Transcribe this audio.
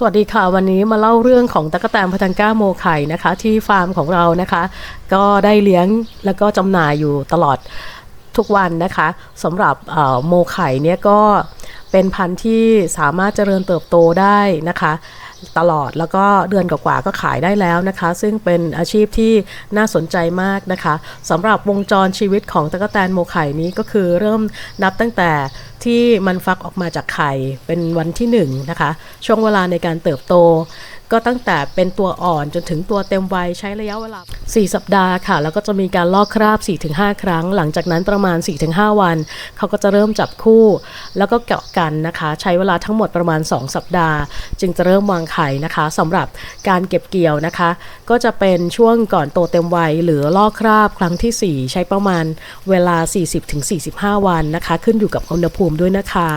สวัสดีค่ะ วันนี้มาเล่าเรื่องของตะกแตนพัทังก้าโมไข่นะคะ ที่ฟาร์มของเรานะคะ ก็ได้เลี้ยงแล้วก็จำหน่ายอยู่ตลอดทุกวันนะคะสำหรับเอ่อโมไข่เนี่ยก็เป็นพันธุ์ที่สามารถเจริญเติบโตได้นะคะ ตลอดแล้วก็เดือนกว่าๆก็ขายได้แล้วนะคะ ซึ่งเป็นอาชีพที่น่าสนใจมากนะคะสำหรับวงจรชีวิตของตะกแตนโมไข่นี้ก็คือเริ่มนับตั้งแต่ที่มันฟักออกมาจากไข่เป็นวันที่หนึ่งนะคะช่วงเวลาในการเติบโต ก็ตั้งแต่เป็นตัวอ่อนจนถึงตัวเต็มวัยใช้ระยะเวลา 4 สัปดาห์ค่ะ แล้วก็จะมีการลอกคราบ 4-5 ครั้ง หลังจากนั้นประมาณ 4-5 วัน เขาก็จะเริ่มจับคู่ แล้วก็เกาะกันนะคะ ใช้เวลาทั้งหมดประมาณ 2 สัปดาห์ จึงจะเริ่มวางไข่นะคะสำหรับการเก็บเกี่ยวนะคะ ก็จะเป็นช่วงก่อนโตเต็มวัย หรือลอกคราบครั้งทีสี่4 ใช้ประมาณเวลา 40-45 วันนะคะ ขึ้นอยู่กับอุณหภูมิด้วยนะคะ